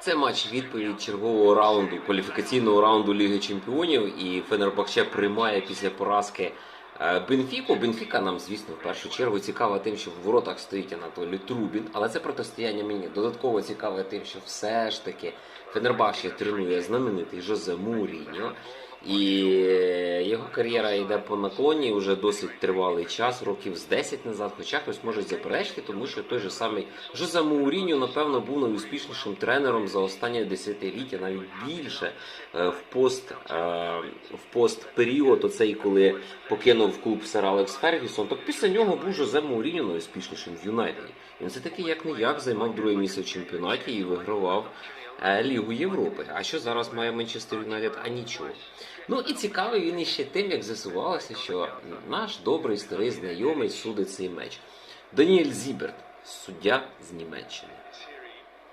Це матч відповідь чергового раунду, кваліфікаційного раунду Ліги Чемпіонів. І Фенербахче приймає після поразки е, Бенфіку. Бенфіка нам, звісно, в першу чергу цікава тим, що в воротах стоїть Анатолій Трубін. Але це протистояння мені додатково цікаве тим, що все ж таки Фенербахче тренує знаменитий Жозе Муріньо. І кар'єра йде по наклоні вже досить тривалий час, років з 10 назад. Хоча хтось може заперечити, тому що той же самий Жозе Мауріньо, напевно, був найуспішнішим тренером за останнє десятиліття, навіть більше е, в пост е, в пост період, оцей, коли покинув клуб сер Алекс Фергюсон. Так після нього був Жозе Мауріньо найуспішнішим в Юнайтеді. Він все таки як не як займав друге місце в чемпіонаті і вигравав Лігу Європи. А що зараз має Манчестер Юнайтед? А нічого. Ну і цікавий він іще тим, як з'ясувалося, що наш добрий старий знайомий судить цей меч. Даніель Зіберт, суддя з Німеччини.